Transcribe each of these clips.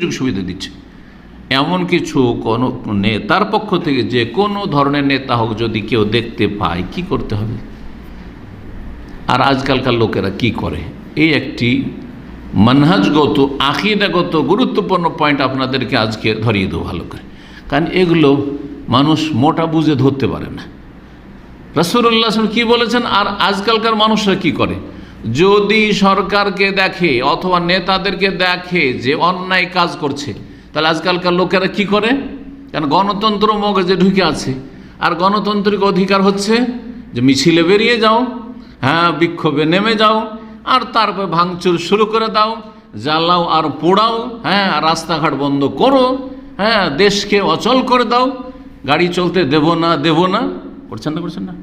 সুযোগ সুবিধা দিচ্ছে। এমন কিছু কোনো নেতার পক্ষ থেকে যে কোনো ধরনের নেতা হোক যদি কেউ দেখতে পায়, কি করতে হবে? আর আজকালকার লোকেরা কি করে? এই একটি মানহাজগত, আকিদাগত গুরুত্বপূর্ণ পয়েন্ট আপনাদেরকে আজকে ধরিয়ে দেবো ভালো করে। কারণ এগুলো মানুষ মোটা বুঝে ধরতে পারে না। রসুল্লাহ কি বলেছেন? আর আজকালকার মানুষরা কি করে? যদি সরকারকে দেখে অথবা নেতাদেরকে দেখে যে অন্যায় কাজ করছে, তাহলে আজকালকার লোকেরা কি করে? কারণ গণতন্ত্র মগজে ঢুকে আছে। আর গণতান্ত্রিক অধিকার হচ্ছে যে মিছিলে বেরিয়ে যাও হ্যাঁ বিক্ষোভে নেমে যাও, আর তারপর ভাঙচুর শুরু করে দাও, জ্বালাও আর পোড়াও হ্যাঁ রাস্তাঘাট বন্ধ করো হ্যাঁ দেশকে অচল করে দাও, গাড়ি চলতে দেব না দেব না। করছেন না করছেন না?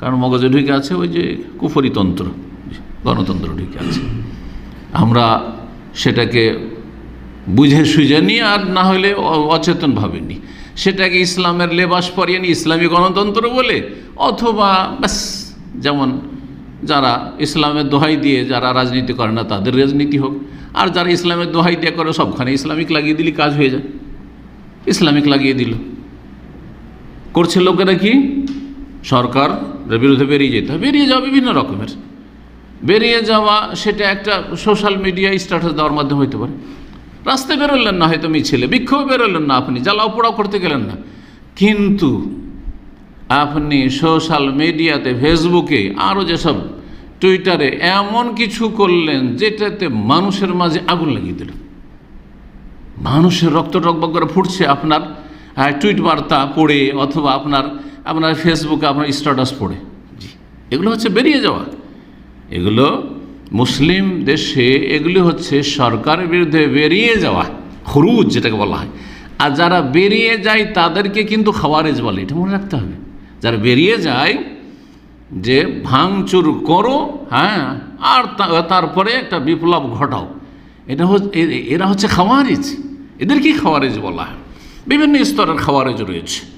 কারণ মগজে ঢুকে আছে ওই যে কুফরিতন্ত্র গণতন্ত্র ঢুকে আছে। আমরা সেটাকে বুঝে সুঝে নিই আর না হলে অচেতনভাবে নিই। সেটাকে ইসলামের লেবাস পরিয়ে নিই, ইসলামী গণতন্ত্র বলে, অথবা ব্যাস, যেমন যারা ইসলামের দোহাই দিয়ে যারা রাজনীতি করে না, তাদের রাজনীতি হোক। আর যারা ইসলামের দোহাই দিয়ে করে, সবখানে ইসলামিক লাগিয়ে দিলে কাজ হয়ে যায়। ইসলামিক লাগিয়ে দিল। করছে লোকেরা কি? সরকার বিরুদ্ধে বেরিয়ে যেতে হবে। বেরিয়ে যাওয়া বিভিন্ন রকমের। বেরিয়ে যাওয়া, সেটা একটা সোশ্যাল মিডিয়া স্ট্যাটাস দেওয়ার মাধ্যমে হইতে পারে। রাস্তায় বেরোলেন না হয়তো মিছিলে, বিক্ষোভে বেরোলেন না আপনি, জ্বালাও পোড়াও করতে গেলেন না। কিন্তু আপনি সোশ্যাল মিডিয়াতে ফেসবুকে আরও যেসব টুইটারে এমন কিছু করলেন যেটাতে মানুষের মাঝে আগুন লাগিয়ে দিল মানুষের রক্ত টকবক করে ফুটছে আপনার টুইট বার্তা পড়ে অথবা আপনার আপনার ফেসবুকে আপনার স্ট্যাটাস পড়ে। জি, এগুলো হচ্ছে বেরিয়ে যাওয়া। এগুলো মুসলিম দেশে, এগুলি হচ্ছে সরকারের বিরুদ্ধে বেরিয়ে যাওয়া, খরুজ যেটাকে বলা হয়। আর যারা বেরিয়ে যায় তাদেরকে কিন্তু খাওয়ারেজ বলে, এটা মনে রাখতে হবে। যারা বেরিয়ে যায়, যে ভাঙচুর করো হ্যাঁ আর তারপরে একটা বিপ্লব ঘটাও। এটা হচ্ছে এরা হচ্ছে খাওয়ারেজ। এদেরকেই খাওয়ারেজ বলা হয়। বিভিন্ন স্তরের খাওয়ারেজ রয়েছে।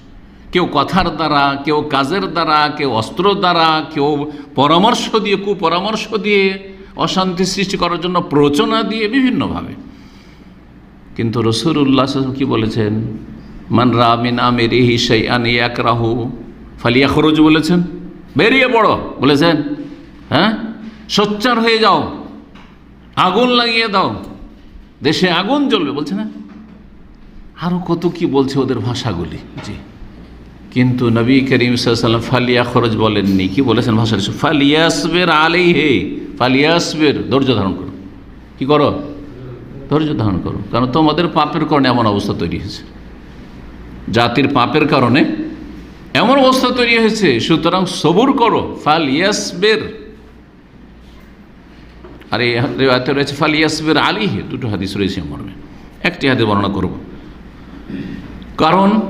কেউ কথার দ্বারা, কেউ কাজের দ্বারা, কেউ অস্ত্র দ্বারা, কেউ পরামর্শ দিয়ে, কুপরামর্শ দিয়ে অশান্তি সৃষ্টি করার জন্য প্ররোচনা দিয়ে বিভিন্নভাবে। কিন্তু রসুল্লাহ কি বলেছেন? মান রামিন আমের হিসাই আনি এক রাহু ফালিয়া খরচ বলেছেন। বেরিয়ে পড়ো বলেছেন। হ্যাঁ? সোচ্চার হয়ে যাও। আগুন লাগিয়ে দাও। দেশে আগুন জ্বলবে বলছে না? আরও কত কি বলছে ওদের ভাষাগুলি? জি। কিন্তু নবী করিম সাল্লাম ফালিয়া খরচ বলেননি। কি বলেছেন ভাষা ফালিয়াসবের আলেই হে ফালিয়াসবের, ধৈর্য ধারণ করো। কি করো? ধৈর্য ধারণ করো। কারণ তোমাদের পাপের কারণে এমন অবস্থা তৈরি হয়েছে। জাতির পাপের কারণে এমন অবস্থা তৈরি হয়েছে। সুতরাং সবুর করো ফাল ইয়াসবের আর এই রেওয়াতে রয়েছে ফাল ইয়াসবের আলিহে দুটো হাদিস রয়েছে মর্মে একটি হাদিস বর্ণনা করব। কারণ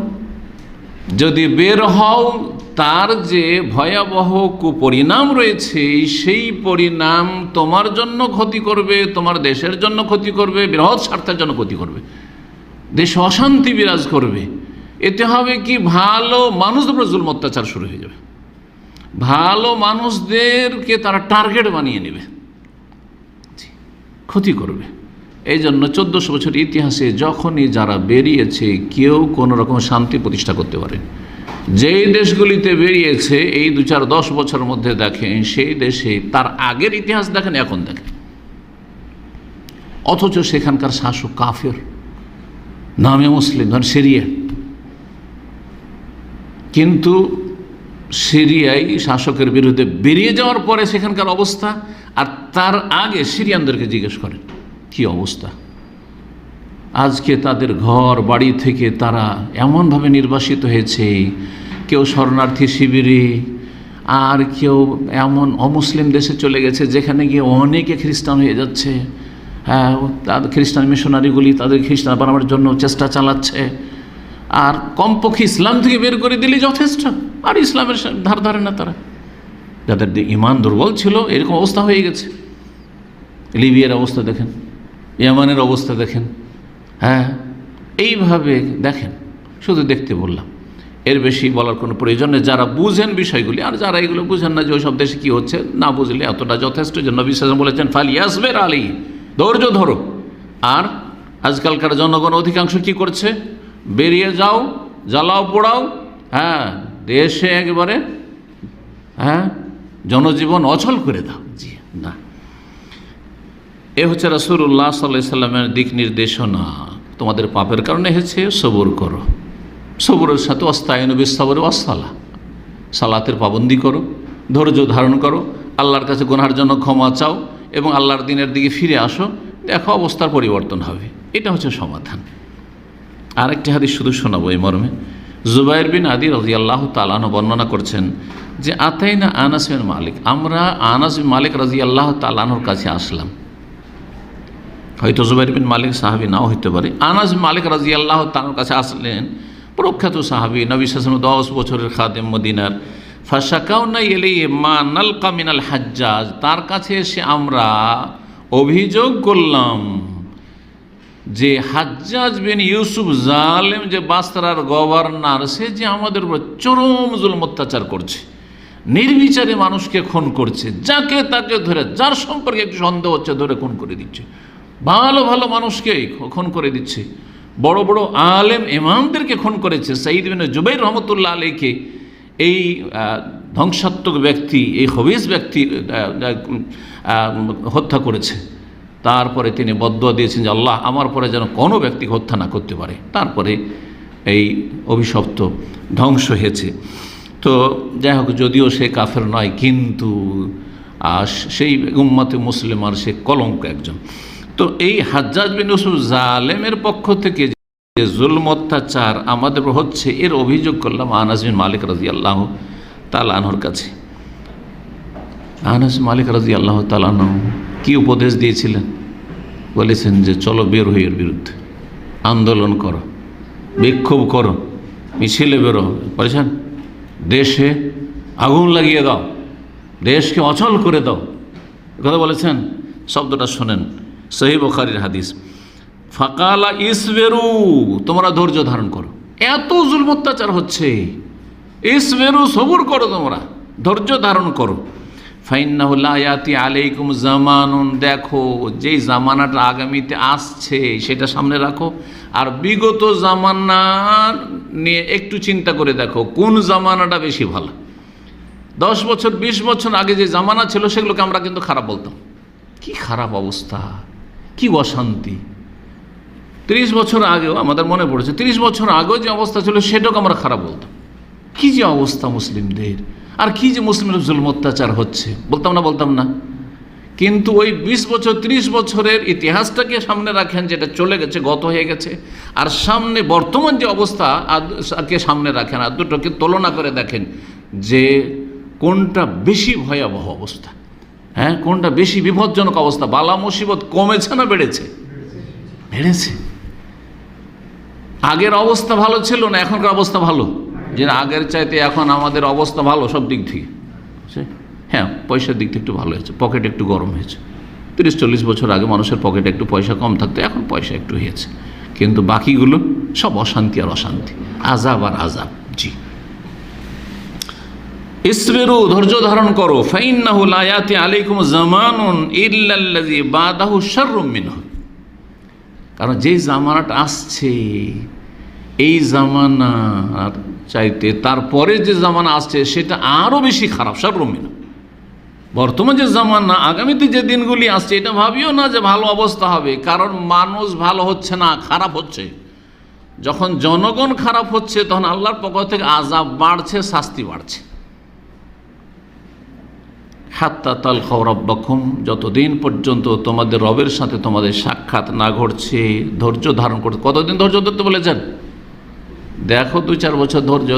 যদি বের হও, তার যে ভয়াবহ কুপরিণাম রয়েছে, সেই পরিণাম তোমার জন্য ক্ষতি করবে, তোমার দেশের জন্য ক্ষতি করবে, বৃহৎ স্বার্থের জন্য ক্ষতি করবে। দেশে অশান্তি বিরাজ করবে। এতে হবে কি? ভালো মানুষদের জুলম, অত্যাচার শুরু হয়ে যাবে। ভালো মানুষদেরকে তারা টার্গেট বানিয়ে নেবে। ক্ষতি করবে। এই জন্য চোদ্দোশো বছর ইতিহাসে যখনই যারা বেরিয়েছে, কেউ কোনো রকম শান্তি প্রতিষ্ঠা করতে পারে যেই দেশগুলিতে বেরিয়েছে, এই দু চার দশ বছরের মধ্যে দেখেন, সেই দেশে তার আগের ইতিহাস দেখেন, এখন দেখেন। অথচ সেখানকার শাসক কাফের, নামে মুসলিম, ধরেন সিরিয়া। কিন্তু সিরিয়ায় শাসকের বিরুদ্ধে বেরিয়ে যাওয়ার পরে সেখানকার অবস্থা, আর তার আগে সিরিয়ানদেরকে জিজ্ঞেস করেন। কি অবস্থা? আজকে তাদের ঘর, বাড়ি থেকে তারা এমনভাবে নির্বাসিত হয়েছে, কেউ শরণার্থী শিবিরে, আর কেউ এমন অমুসলিম দেশে চলে গেছে যেখানে গিয়ে অনেকে খ্রিস্টান হয়ে যাচ্ছে। হ্যাঁ তাদের খ্রিস্টান মিশনারিগুলি তাদের খ্রিস্টান বানাবার জন্য চেষ্টা চালাচ্ছে। আর কমপক্ষে ইসলাম থেকে বের করে দিলে যথেষ্ট, আর ইসলামের ধার ধারে না তারা। যাদের ইমান দুর্বল ছিল, এরকম অবস্থা হয়ে গেছে। লিবিয়ার অবস্থা দেখেন। ইয়ামানের অবস্থা দেখেন। হ্যাঁ এইভাবে দেখেন। শুধু দেখতে বললাম। এর বেশি বলার কোনো প্রয়োজন নেই। যারা বুঝেন বিষয়গুলি, আর যারা এগুলো বুঝেন না যে ওই সব দেশে কী হচ্ছে, না বুঝলে এতটা যথেষ্ট যে নবী বলেছেন, ফালি আসবের আলী ধৈর্য ধরো। আর আজকালকার জনগণ অধিকাংশ কি করছে? বেরিয়ে যাও, জ্বালাও, পোড়াও। হ্যাঁ দেশে একবারে হ্যাঁ জনজীবন অচল করে দাও। জি, না। এ হচ্ছে রাসুল্লাহ সাল্লাহ সাল্লামের দিক নির্দেশনা। তোমাদের পাপের কারণে হয়েছে, সবর করো। সবরের সাথে অস্তায়ন বিশ্বরে অসালা সালাতের পাবন্দি করো, ধৈর্য ধারণ করো, আল্লাহর কাছে গোনার জন্য ক্ষমা চাও এবং আল্লাহর দিনের দিকে ফিরে আসো, দেখো অবস্থার পরিবর্তন হবে। এটা হচ্ছে সমাধান। আরেকটি হাদিস শুধু শোনাবো এই মর্মে। জুবাইর বিন আদি রাজি আল্লাহ তালান বর্ণনা করছেন যে, আতাইনা আনাস বিন মালিক, আমরা আনাস মালিক রাজি আল্লাহ তালানোর কাছে আসলাম। হয়তো জুবাইর বিন মালিক সাহাবি নাও হইতে পারে। বিন মালিক রাজি আল্লাহ তালানোর কাছে আসলেন, প্রখ্যাত সাহাবি, নবী শাসন দশ বছরের খাদেম মদিনার। ফাঁসাকাও নাই এলে মা নালকা মিনাল হাজ্জাজ, তার কাছে এসে আমরা অভিযোগ করলাম যে হাজ্জাজ বিন ইউসুফ জালেম, যে বাস্তারার গভর্নর, সে যে আমাদের উপর চরম জুলম অত্যাচার করছে, নির্বিচারে মানুষকে খুন করছে, যাকে তাকে ধরে, যার সম্পর্কে একটু সন্দেহ হচ্ছে, ধরে খুন করে দিচ্ছে। ভালো ভালো মানুষকে খুন করে দিচ্ছে। বড় বড় আলেম ইমামদেরকে খুন করেছে। সঈদ বিন জুবাইর রহমতুল্লাহ আলীকে এই ধ্বংসাত্মক ব্যক্তি, এই হবিস ব্যক্তি হত্যা করেছে। তারপরে তিনি বদুয়া দিয়েছেন যে, আল্লাহ আমার পরে যেন কোনো ব্যক্তিকে হত্যা না করতে পারে। তারপরে এই অভিশপ্ত ধ্বংস হয়েছে। তো যাই হোক, যদিও সে কাফের নয়, কিন্তু সেই উম্মাতে মুসলিম আর সে কলঙ্ক একজন। তো এই হাজ্জাজ বিন ইউসুফ জালেমের পক্ষ থেকে যে জুলম অত্যাচার আমাদের হচ্ছে, এর অভিযোগ করলাম আনাস বিন মালিক রাজি আল্লাহ তালানহর কাছে। আনাস মালিক রাজি আল্লাহ তালান কি উপদেশ দিয়েছিলেন? বলেছেন যে, চলো বের হই এর বিরুদ্ধে। আন্দোলন করো, বিক্ষোভ করো, মিছিলে বেরো। বলেছেন, দেশে আগুন লাগিয়ে দাও, দেশকে অচল করে দাও। কথা বলেছেন, শব্দটা শোনেন। সহি বখারির হাদিস, ফাকালা ইসবেরু, তোমরা ধৈর্য ধারণ করো। এত জুলম অত্যাচার হচ্ছে। ইসবেরু, সবুর করো তোমরা, ধৈর্য ধারণ করো। ফাইন্নাহুল্লায়াতি আলাইকুম জামানুন, দেখো যেই জামানাটা আগামীতে আসছে সেটা সামনে রাখো। আর বিগত জামানা নিয়ে একটু চিন্তা করে দেখো, কোন জামানাটা বেশি ভালো? দশ বছর, বিশ বছর আগে যে জামানা ছিল, সেগুলোকে আমরা কিন্তু খারাপ বলতাম। কি খারাপ অবস্থা। কি অশান্তি? তিরিশ বছর আগেও, আমাদের মনে পড়েছে, তিরিশ বছর আগেও যে অবস্থা ছিল সেটাকে আমরা খারাপ বলতাম কি যে অবস্থা মুসলিমদের, আর কি যে মুসলিমের জুলম অত্যাচার হচ্ছে, বলতাম না বলতাম না। কিন্তু ওই বিশ বছর, ত্রিশ বছরের ইতিহাসটাকে সামনে রাখেন, যেটা চলে গেছে, গত হয়ে গেছে, আর সামনে বর্তমান যে অবস্থা কে সামনে রাখেন, আর দুটোকে তুলনা করে দেখেন যে কোনটা বেশি ভয়াবহ অবস্থা। হ্যাঁ কোনটা বেশি বিপজ্জনক অবস্থা? বালা মুসিবত কমেছে না বেড়েছে? বেড়েছে। আগের অবস্থা ভালো ছিল না, এখনকার অবস্থা ভালো? যে আগের চাইতে এখন আমাদের অবস্থা ভালো সব দিক থেকে? হ্যাঁ পয়সার দিক থেকে একটু ভালো হয়েছে, পকেট একটু গরম হয়েছে। তিরিশ চল্লিশ বছর আগে মানুষের পকেটে একটু পয়সা কম থাকতো, এখন পয়সা একটু হয়েছে। কিন্তু বাকিগুলো সব অশান্তি আর অশান্তি। আজাব আর আজাব, জি। ইসবেরু, ধৈর্য ধারণ করো। ফাইন্নাহু লায়াতি আলাইকুম জামানুন ইল্লাল্লাযী বাদাহু শাররুম মিনহু। কারণ যেই জামানাটা আসছে, এই জামানার চাইতে তারপরে যে জামানা আসছে, সেটা আরও বেশি খারাপ, শাররুম মিনহু। বর্তমান যে জামানা, আগামীতে যে দিনগুলি আসছে, এটা ভাবিও না যে ভালো অবস্থা হবে। কারণ মানুষ ভালো হচ্ছে না, খারাপ হচ্ছে। যখন জনগণ খারাপ হচ্ছে, তখন আল্লাহর পক্ষ থেকে আজাব বাড়ছে, শাস্তি বাড়ছে। হাত্তা তাল খৌরব্বাকুম যতদিন পর্যন্ত তোমাদের রবের সাথে তোমাদের সাক্ষাৎ না ঘটছে, ধৈর্য ধারণ করতে কতদিন ধৈর্য ধরতে বলেছেন? দেখো দু চার বছর ধৈর্য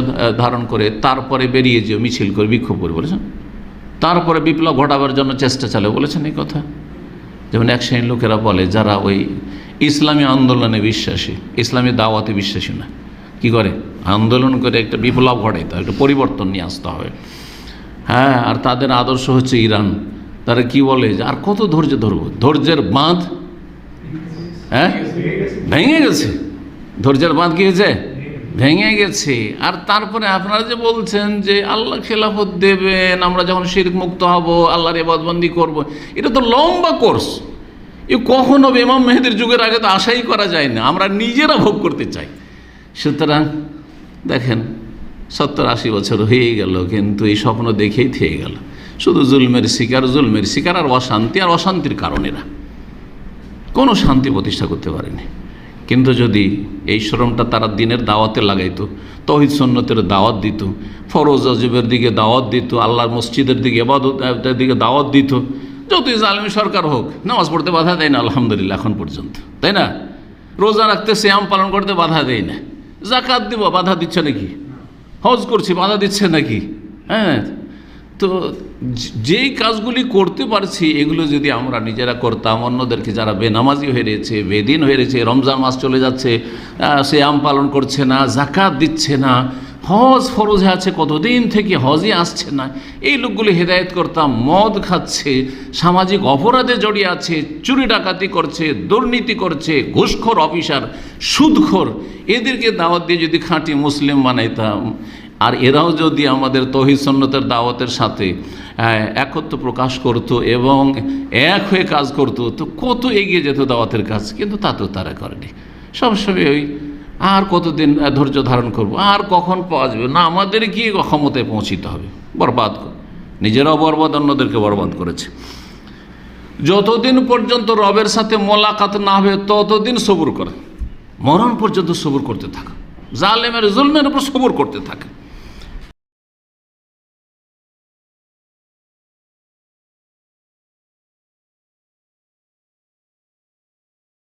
ধারণ করে তারপরে বেরিয়ে যেও, মিছিল করে, বিক্ষোভ করে বলেছেন। তারপরে বিপ্লব ঘটাবার জন্য চেষ্টা চালে বলেছেন এই কথা। যেমন এক শ্রেণির লোকেরা বলে, যারা ওই ইসলামী আন্দোলনে বিশ্বাসী, ইসলামী দাওয়াতে বিশ্বাসী না, কি করে? আন্দোলন করে একটা বিপ্লব ঘটাইতে হয়, একটা পরিবর্তন নিয়ে আসতে হবে। হ্যাঁ আর তাদের আদর্শ হচ্ছে ইরান। তারা কি বলে যে, আর কত ধৈর্য ধরবো? ধৈর্যের বাঁধ? হ্যাঁ? ভেঙে গেছে। ধৈর্যের বাঁধ কি হয়েছে? ভেঙে গেছে। আর তারপরে আপনারা যে বলছেন যে, আল্লাহ খেলাফত দেবেন, আমরা যখন শিরক মুক্ত হব, আল্লাহর এবাদবন্দি করব। এটা তো লম্বা কোর্স। এ কখন হবে ইমাম মেহেদির যুগের আগে তো আশাই করা যায় না। আমরা নিজেরা ভোগ করতে চাই। সুতরাং দেখেন সত্তর আশি বছর হয়ে গেল, কিন্তু এই স্বপ্ন দেখেই থেকে গেল। শুধু জুলমের শিকার জুলমের শিকার আর অশান্তি আর অশান্তির কারণেরা কোনো শান্তি প্রতিষ্ঠা করতে পারেনি। কিন্তু যদি এই শ্রমটা তারা দিনের দাওয়াতে লাগাইতো, তহিদ সন্ন্যতের দাওয়াত দিত, ফরোজ আজবের দিকে দাওয়াত দিত, আল্লাহর মসজিদের দিকে এবাদতের দিকে দাওয়াত দিত, যতই জালিমি সরকার হোক, নামাজ পড়তে বাধা দেয় না, আলহামদুলিল্লাহ, এখন পর্যন্ত। তাই না? রোজা রাখতে শ্যাম পালন করতে বাধা দেয় না। জাকাত দিব, বাধা দিচ্ছে নাকি? হজ করছি, বাধা দিচ্ছে নাকি? হ্যাঁ তো যেই কাজগুলি করতে পারছি, এগুলো যদি আমরা নিজেরা করতাম, অন্যদেরকে যারা বেনামাজি হয়ে রয়েছে, বেদিন হয়ে রয়েছে, রমজান মাস চলে যাচ্ছে সে আম পালন করছে না, জাকাত দিচ্ছে না হজ ফরজে আছে কতদিন থেকে হজই আসছে না। এই লোকগুলি হেদায়েত করতাম মদ খাচ্ছে, সামাজিক অপরাধে জড়িয়ে আছে, চুরি ডাকাতি করছে, দুর্নীতি করছে, ঘুষখোর অফিসার, সুদখোর। এদেরকে দাওয়াত দিয়ে যদি খাঁটি মুসলিম বানাইতাম, আর এরাও যদি আমাদের তহিদ দাওয়াতের সাথে একত্র প্রকাশ করত এবং এক হয়ে কাজ করত, তো কত এগিয়ে যেত দাওয়াতের কাজ? কিন্তু তা তো তারা করেনি। সবসময় ওই আর কতদিন ধৈর্য ধারণ করব? আর কখন পাওয়া যাবে না, আমাদের কি ক্ষমতায় পৌঁছিতে হবে। বরবাদ নিজেরাও বরবাদ, অন্যদেরকে বরবাদ করেছে। যতদিন পর্যন্ত রবের সাথে মোলাকাত না হবে, ততদিন সবুর করে। মরণ পর্যন্ত সবুর করতে থাকে। জালেমের জুলমের উপর সবুর করতে থাকে।